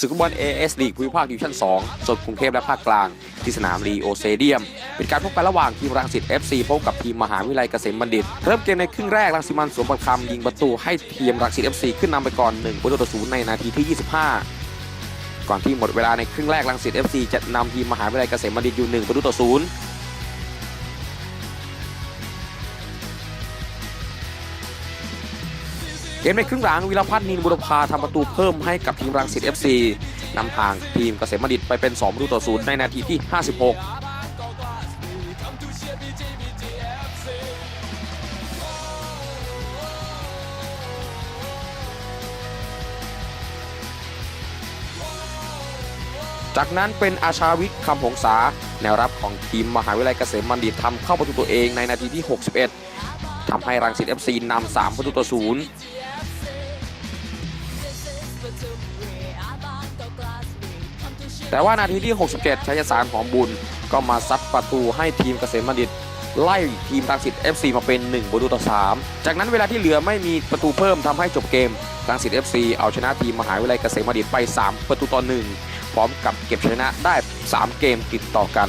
ศึกฟุตบอล AS ลีกภูมิภาคดิวิชั่น 2 โซนกรุงเทพและภาคกลาง ที่สนามรีโอเซเดียม เป็นการพบกันระหว่างทีมรังสิต FC พบกับทีมมหาวิทยาลัยเกษมบัณฑิต เริ่มเกมในครึ่งแรกรังสิมันสวนประคำยิงประตูให้ทีมรังสิต FC ขึ้นนำไปก่อน1ประตูต่อศูนย์ในนาทีที่ 25 ก่อนที่หมดเวลาในครึ่งแรกรังสิต FC จะนำทีมมหาวิทยาลัยเกษมบัณฑิตอยู่1ประตูต่อศูนย์ เกมในครึ่งหลังวิรพัฒน์นินบุรพาทำประตูเพิ่มให้กับทีมรังสิต FC นำทางทีมเกษมบัณฑิตไปเป็น2ประตูต่อศูนย์ในนาทีที่ 56จากนั้นเป็นอาชาวิทย์คำหงษาแนวรับของทีมมหาวิทยาลัยเกษมบัณฑิตทำเข้าประตูตัวเองในนาทีที่ 61 ทำให้รังสิต FC นำ3ประตูต่อศูนย์แต่ว่านาทีที่ 67 ชัยสารหอมบุญก็มาซัดประตูให้ทีมเกษมบัณฑิต ไล่ทีมรังสิต FC มาเป็น 1 ประตูต่อ 3 จากนั้นเวลาที่เหลือไม่มีประตูเพิ่มทำให้จบเกมรังสิต FC เอาชนะทีมมหาวิทยาลัยเกษมบัณฑิตไป 3 ประตูต่อ 1 พร้อมกับเก็บชนะได้ 3 เกมติดต่อกัน